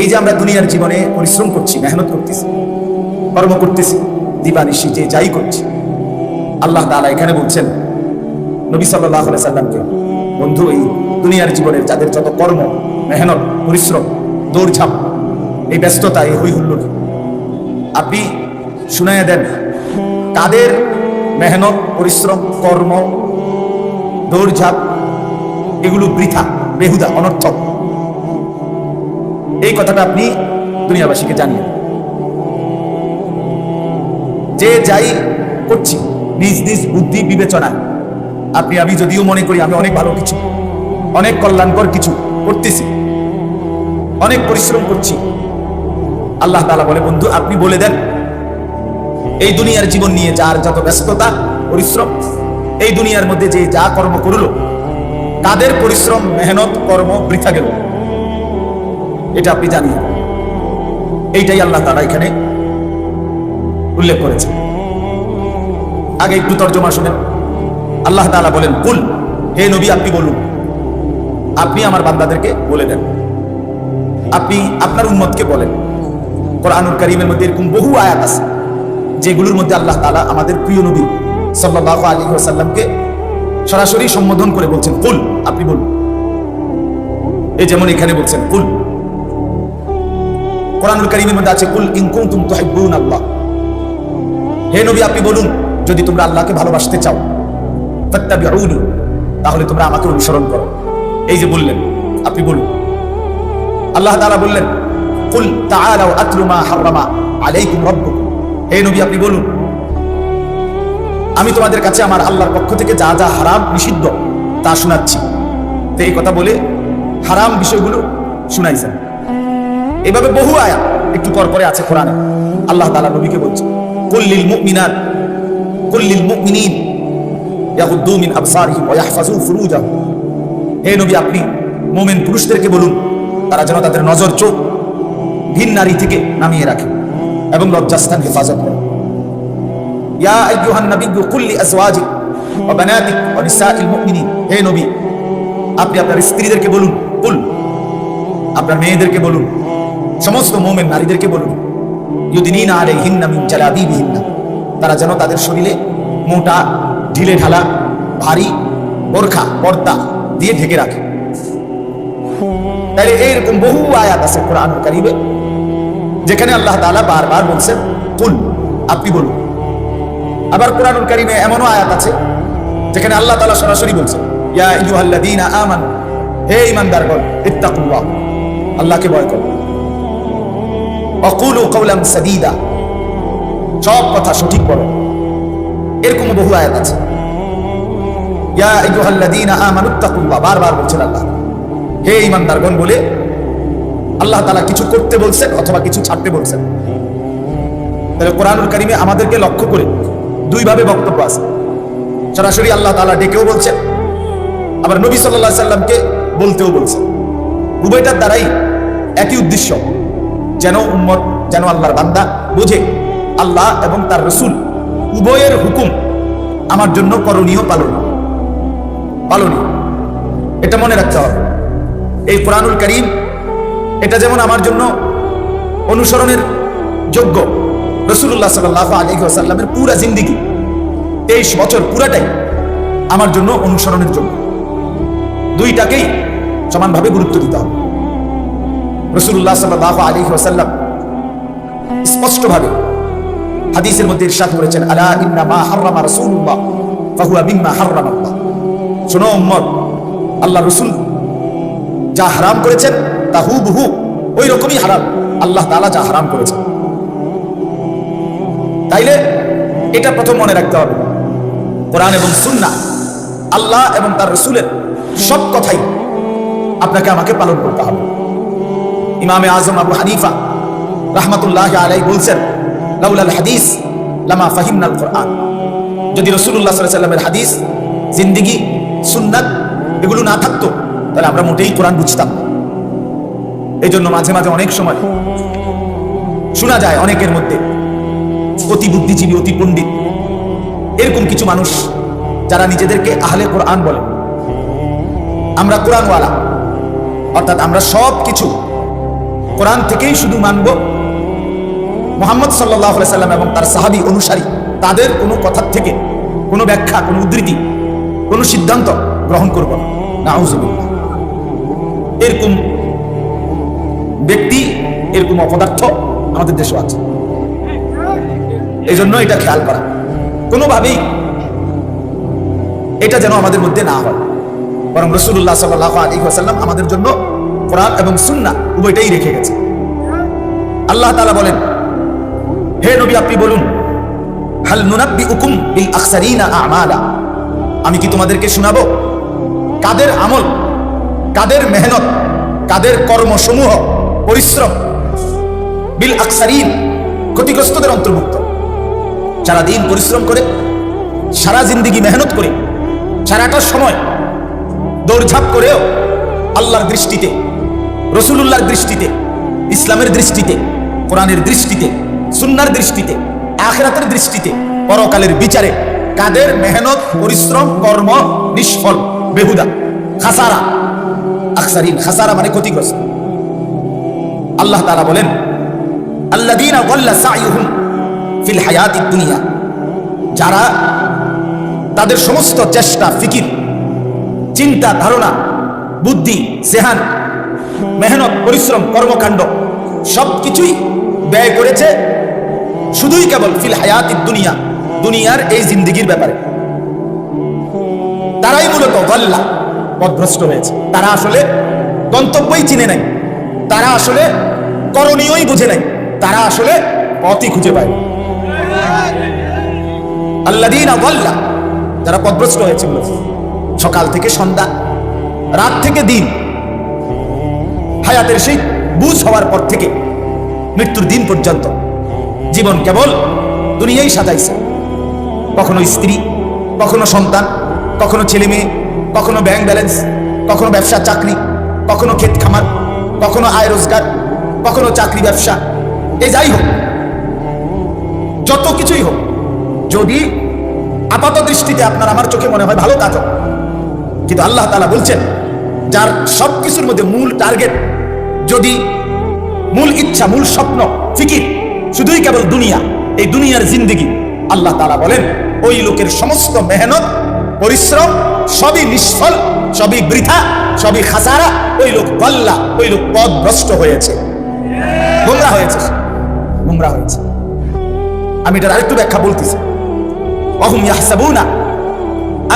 এই যে আমরা দুনিয়ার জীবনে পরিশ্রম করছি, মেহনত করতেছি, কর্ম করতেছি দিবা দিবানিশি যে যাই করছি, আল্লাহ তাআলা এখানে বলছেন, নবী আলাইহি সাল্লামকে, বন্ধু, এই দুনিয়ার জীবনের যাদের যত কর্ম, মেহনত, পরিশ্রম, দৌড়ঝাঁপ, এই ব্যস্ততা, এই হই হুল্লোড় আপনি শুনাইয়া দেন তাদের মেহনত, পরিশ্রম, কর্ম, দৌড়ঝাঁপ, এগুলো বৃথা, বেহুদা, অনর্থক। এই কথাটা আপনি দুনিয়াবাসীকে জানিয়ে যে যাই করছি, নিজ নিজ বুদ্ধি বিবেচনা আপনি, আমি যদিও মনে করি আমি অনেক ভালো কিছু, অনেক কল্যাণকর কিছু করতেছি, অনেক পরিশ্রম করছি। আল্লাহ তাআলা বলে, বন্ধু, আপনি বলে দেন, এই দুনিয়ার জীবন নিয়ে যার যত ব্যস্ততা, পরিশ্রম, এই দুনিয়ার মধ্যে যে যা কর্ম করল তাদের পরিশ্রম, মেহনত, কর্ম বৃথা গেল? এটা আপনি জানিয়ে দেন। এইটাই আল্লাহ তাআলা এখানে উল্লেখ করেছে আগে একটু তর্জমা শুনেন। আল্লাহ তাআলা বলেন, কুল, হে নবী, আপনি বলুন। আপনি আমার বান্দাদেরকে বলে দেন। আপনি আপনার উম্মতকে বলেন। কোরআনুল কারীমের মধ্যে এরকম বহু আয়াত আছে, যেগুলোর মধ্যে আল্লাহ তালা আমাদের প্রিয় নবী সাল্লাল্লাহু আলাইহি ওয়াসাল্লামকে সরাসরি সম্বোধন করে বলছেন, কুল, আপনি বলুন। এই যেমন এখানে বলছেন, কুল কোরআনুল কারীমের মধ্যে আছে, কুল ইন কুনতুম তুহিব্বুন আল্লাহ। হে নবী, আপনি বলুন, যদি তোমরা আল্লাহকে ভালোবাসতে চাও তাহলে তোমরা আমাকে অনুসরণ করো। এই যে বললেন, আপনি বলুন। আল্লাহ বললেন, কুল আলাইকুম রাব্বুকুম। হে নবী, আপনি বলুন, আমি তোমাদের কাছে আমার আল্লাহর পক্ষ থেকে যা যা হারাম নিষিদ্ধ, তা শোনাচ্ছি। তো এই কথা বলে হারাম বিষয়গুলো শুনাইছেন। এভাবে বহু আয়াত একটু পর পরে আছে কোরআনে। আল্লাহ তাআলা নবীকে বলছে কুল্লিল মুমিনাত কুল্লিল মুমিনিন ইয়াগুদ্দু মিন আবসারিহিম ওয়া ইয়াহফাজু ফুরুজাহুম। হে নবী, আপনি মুমিন পুরুষদেরকে বলুন, তারা যেন তাদের নজর, চোখ ভিন নারী থেকে নামিয়ে রাখে এবং লজ্জাস্থান হেফাজত করে। ইয়া আইয়ুহান নাবিয়্যু, কুল লিআজওয়াজিক ওয়া বানাতিক ওয়া নিসাইল মুমিনিন। হে নবী, আপনি আপনার স্ত্রীদেরকে বলুন, কুল, আপনার মেয়েদেরকে বলুন সমস্ত মোমেন নারীদেরকে বলুন, ইউদিনিনা আলাইহিন্না মিন জালাবিবিহিন্না। তারা যেন তাদের শরীরে মোটা, ঢিলে ঢালা, ভারী, বোরখা, পর্দা দিয়ে ঢেকে রাখে। তাইলে এইরকম বহু আয়াত আছে কোরআন কারিবে যেখানে আল্লাহ তাআলা বারবার বলছেন, কুল, আপনি বলুন। আবার কোরআনুল কারিমে এমনও আয়াত আছে, যেখানে আল্লাহ তাআলা সরাসরি বলছেন, ইয়া আইয়ুহাল্লাযীনা আমানু, হে ঈমানদারগণ, ইত্তাকুল্লাহ। আল্লাহকে ভয় করো। অকুলু কওলাম সাদীদা। সব কথা সঠিক বলো। এরকম বহু আয়াত আছে? ইয়া করতে বলছেন কিছু বলছেন। তাহলে কারিমে আমাদেরকে লক্ষ্য করে দুইভাবে বক্তব্য আছে। সরাসরি আল্লাহ তাআলা ডেকেও বলছেন, আবার নবী সাল্লামকে বলতেও বলছেন। উভয়টার দ্বারাই একই উদ্দেশ্য। যেন উম্মত, যেন আল্লাহর বান্দা বুঝে। আল্লাহ এবং তার রসুল উভয়ের হুকুম আমার জন্য করণীয় পালন। পালনীয়। এটা মনে রাখতে হবে। এই কোরআনুল করিম এটা যেমন আমার জন্য অনুসরণের যোগ্য রসুল্লাহ সাল্লাহ আলী আসাল্লামের পুরা জিন্দিগি, তেইশ বছর পুরাটাই আমার জন্য অনুসরণের যোগ্য। দুইটাকেই সমানভাবে গুরুত্ব দিতে হবে। রসুল্লাহ সাল্লাহ আলী আসাল্লাম স্পষ্টভাবে হাদিসের মধ্যে ইরশাদ করেছেন, আলা ইন্না মা হাররামা রাসূলুল্লাহ, ফাহুয়া মিম্মা হাররামা আল্লাহ। শোনো উম্মত, আল্লাহ রসুল যা হারাম করেছেন, তা হুবহু ওই রকমই হারাম। আল্লাহ তাআলা যা হারাম করেছেন। তাইলে এটা প্রথম মনে রাখতে হবে। কোরআন এবং সুন্নাহ, আল্লাহ এবং তার রসুলের সব কথাই আপনাকে আমাকে পালন করতে হবে। ইমামে আজম আবু হানিফা রাহমাতুল্লাহ আলাই বলছেন লাউলাল হাদিস, লামা ফাহিমনাল কোরআন। যদি রসুল্লাহ সাল্লামের হাদিস, জিন্দিগি, সুন্নাত এগুলো না থাকতো, তাহলে আমরা মোটেই কোরআন বুঝতাম এই জন্য মাঝে মাঝে অনেক সময় শোনা যায় অনেকের মধ্যে, অতি বুদ্ধিজীবী, অতি পণ্ডিত, এরকম কিছু মানুষ যারা নিজেদেরকে আহলে কোরআন বলে। আমরা কোরআনওয়ালা, অর্থাৎ আমরা সব কিছু কোরআন থেকেই শুধু মানব। মোহাম্মদ সাল্লাহ সাল্লাম এবং তার সাহাবি অনুসারী, তাদের কোনো কথার থেকে কোনো ব্যাখ্যা, কোনো উদ্ধৃতি, কোনো সিদ্ধান্ত গ্রহণ করব না। এরকম ব্যক্তি, এরকম অপদার্থ আমাদের দেশে আছে। এই জন্য এটা খেয়াল করা। কোনোভাবেই এটা যেন আমাদের মধ্যে না হয়। বরং রসুল্লাহ সাল্লাহ আলী আসাল্লাম আমাদের জন্য কোরআন এবং সুন্না উভয়টাই রেখে গেছে। আল্লাহ তালা বলেন, হে নবী, আপনি বলুন, হাল নুনাব্বি উকুম বিল আকসারিনা আমালা? আমি কি তোমাদেরকে শোনাবো? কাদের আমল, কাদের মেহনত, কাদের কর্মসমূহ, পরিশ্রম বিল আকসারিন ক্ষতিগ্রস্তদের অন্তর্ভুক্ত? সারা দিন পরিশ্রম করে, সারা জিন্দিগি মেহনত করে, সারাটা সময় দৌড়ঝাঁপ করেও আল্লাহর দৃষ্টিতে রসুলুল্লাহর দৃষ্টিতে, ইসলামের দৃষ্টিতে, কোরআনের দৃষ্টিতে, সুন্নার দৃষ্টিতে, আখরাতের দৃষ্টিতে, পরকালের বিচারে কাদের মেহনত, পরিশ্রম, কর্ম নিষ্ফল, বেহুদা, খাসারা, আকসারিন, খাসারা মানে ক্ষতিগ্রস্ত। আল্লাহ তাআলা বলেন ফিল হায়াতিদ দুনিয়া, যারা তাদের সমস্ত চেষ্টা, ফিকির, চিন্তা, ধারণা, বুদ্ধি সেহান মেহনত, পরিশ্রম, কর্মকাণ্ড, সবকিছুই ব্যয় করেছে শুধুই কেবল ফিল হায়াতিদ দুনিয়া, দুনিয়ার এই জিন্দিগির ব্যাপারে। তারাই মূলত গল্লা পথভ্রষ্ট হয়েছে। তারা আসলে গন্তব্যই চিনে নাই। তারা আসলে করণীয়ই বুঝে নাই। তারা আসলে পথই খুঁজে পায় আল্লাদিন গল্লা, যারা পথভ্রষ্ট হয়েছে সকাল থেকে সন্ধ্যা, রাত থেকে দিন হায়াতের সেই বুঝ হওয়ার পর থেকে মৃত্যুর দিন পর্যন্ত জীবন কেবল দুনিয়াই সাজাইছে। কখনো স্ত্রী, কখনো সন্তান, কখনো ছেলে মেয়ে, কখনো ব্যাংক ব্যালেন্স কখনো ব্যবসা, চাকরি, কখনো ক্ষেত খামার, কখনো আয় রোজগার, কখনো চাকরি ব্যবসা, এ যাই হোক, যত কিছুই হোক, যদি আপাত দৃষ্টিতে আপনার আমার চোখে মনে হয় ভালো কাজ হোক কিন্তু আল্লাহ তালা বলছেন, যার সব কিছুর মধ্যে মূল টার্গেট যদি মূল ইচ্ছা, মূল স্বপ্ন, ফিকির শুধুই কেবল দুনিয়া, এই দুনিয়ার জিন্দিগি, আল্লাহ তারা বলেন, ওই লোকের সমস্ত মেহনত, পরিশ্রম সবই নিষ্ফল, সবই বৃথা, সবই খাসারা, ওই লোক কল্লা ওই লোক পদভ্রষ্ট হয়েছে। গোমরা হয়েছে গোমরা হয়েছে। আমি এটার আরেকটু ব্যাখ্যা বলতেছি। অহুম ইয়াহসাবুনা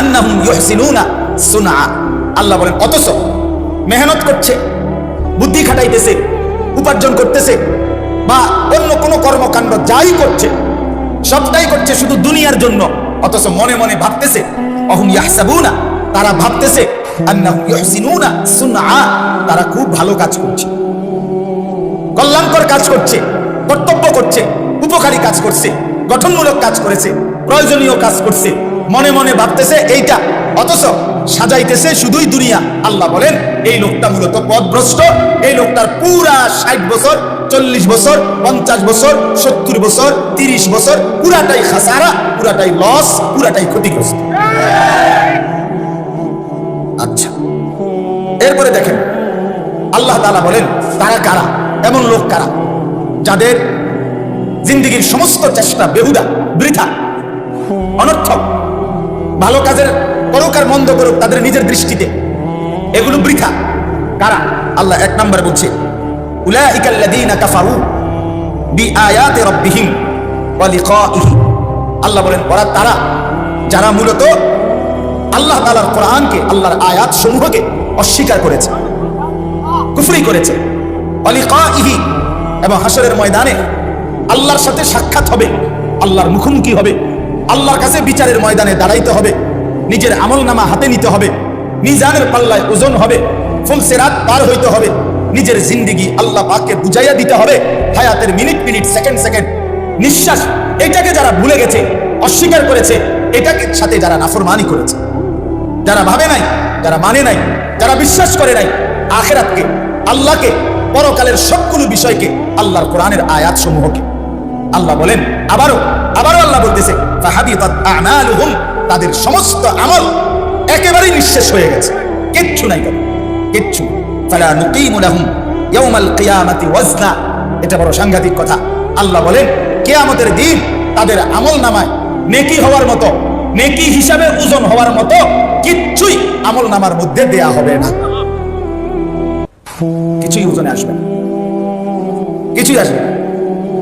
আন্নাহুম ইউহসিনুনা সুনা আল্লাহ বলেন, অথচ মেহনত করছে বুদ্ধি খাটাইতেছে, উপার্জন করতেছে, বা অন্য কোনো কর্মকাণ্ড যাই করছে, সবটাই করছে শুধু দুনিয়ার জন্য, অথচ মনে মনে ভাবতেছে, অহুম ইয়াহসাবুনা? তারা ভাবতেছে তারা খুব ভালো কাজ করছে। কল্যাণকর কাজ করছে, কর্তব্য করছে, উপকারী কাজ করছে, গঠনমূলক কাজ করেছে, প্রয়োজনীয় কাজ করছে। মনে মনে ভাবতেছে, এইটা, অথচ সাজাইতেছে শুধুই দুনিয়া। আল্লাহ বলেন, এই লোকটা মূলত পথভ্রষ্ট। এই লোকটার পুরা ষাট বছর, চল্লিশ বছর, পঞ্চাশ বছর, সত্তর বছর, তিরিশ বছর, পুরাটাই খাসারা, পুরাটাই লস পুরাটাই ক্ষতিগ্রস্ত। আচ্ছা এরপরে দেখেন, আল্লাহ তালা বলেন, তারা কারা? এমন লোক কারা? যাদের জিন্দিগির সমস্ত চেষ্টা বেহুদা, বৃথা, অনর্থক, ভালো কাজের করুক আর মন্দ করুক, তাদের নিজের দৃষ্টিতে। এগুলো বৃথা। কারা? আল্লাহ এক নম্বরে বলছে আল্লাহ বলেন, ওরা তারা, যারা মূলত আল্লাহ তাআলার কোরআনকে, আল্লাহর আয়াত সমূহকে অস্বীকার করেছে, কুফরি করেছে। ওয়া লিকাইহি, এবং হাসরের ময়দানে আল্লাহর সাথে সাক্ষাৎ হবে, আল্লাহর মুখোমুখি হবে, আল্লাহর কাছে বিচারের ময়দানে দাঁড়াইতে হবে। নিজের আমল নামা হাতে নিতে হবে। মিজানের পাল্লায় ওজন হবে। ফুলসেরাত পার হইতে হবে। নিজের জিন্দিগি আল্লাহ পাককে বুঝাইয়া দিতে হবে। হায়াতের মিনিট মিনিট, সেকেন্ড সেকেন্ড। নিঃশ্বাস, এটাকে যারা ভুলে গেছে, অস্বীকার করেছে, এটাকে সাথে যারা নাফরমানি করেছে। যারা ভাবে নাই, যারা মানে নাই, যারা বিশ্বাস করে নাই, আখেরাতকে, আল্লাহকে, পরকালের সবগুলো বিষয়কে আল্লাহর কোরআনের আয়াত সমূহকে আল্লাহ বলেন, আবারও আবারও আল্লাহ বলতেছে তাদের সমস্ত আমল একেবারেই নিঃশেষ হয়ে গেছে। কিচ্ছু নাই তাদের কিচ্ছু ফালা নুকিমু লাহুম ইয়াউমাল কিয়ামাতি ওয়াজনা। এটা বড় সাংঘাতিক কথা। আল্লাহ বলেন, কিয়ামতের দিন তাদের আমল নামায় নেকি হওয়ার মতো, নেকি হিসাবে ওজন হওয়ার মতো কিচ্ছুই আমল নামার মধ্যে দেয়া হবে না। কিছুই ওজনে আসবে না। কিছুই আসবে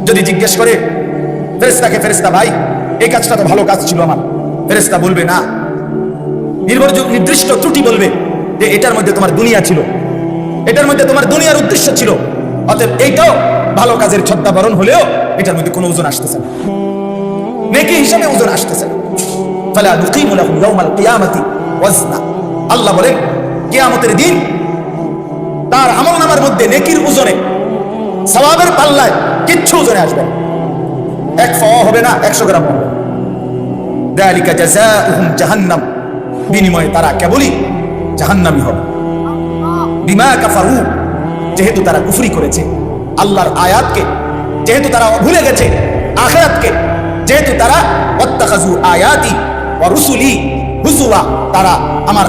যদি জিজ্ঞেস করে ফেরেস্তাকে ফেরেস্তা ভাই, এই কাজটা তো ভালো কাজ ছিল আমার। ফেরেস্তা বলবে, না। নির্ভরযোগ্য নির্দিষ্ট ত্রুটি বলবে যে, এটার মধ্যে তোমার দুনিয়া ছিল। এটার মধ্যে তোমার দুনিয়ার উদ্দেশ্য ছিল। অতএব এইটাও ভালো কাজের ছদ্মাবরণ হলেও এটার মধ্যে কোনো ওজন আসতেছে না। নেকি হিসাবে ওজন আসতেছে না। ফালা ইয়াউমাল ওয়াজনা। আল্লাহ বলেন, কিয়ামতের দিন তার আমল নামার মধ্যে নেকির ওজনে, সওয়াবের পাল্লায় কিচ্ছু ওজনে আসবে এক ফ হবে না, একশো গ্রাম হবে। দালিকা জাযাউহুম জাহান্নাম। বিনিময়ে তারা কেবলই হবে। বিমা কাফারু, যেহেতু তারা কুফরি করেছে। আল্লাহর আয়াতকে, যেহেতু তারা ভুলে গেছে, আখেরাতকে, যেহেতু তারা আয়াতি ওয়া রুসুলি হুজুয়া তারা আমার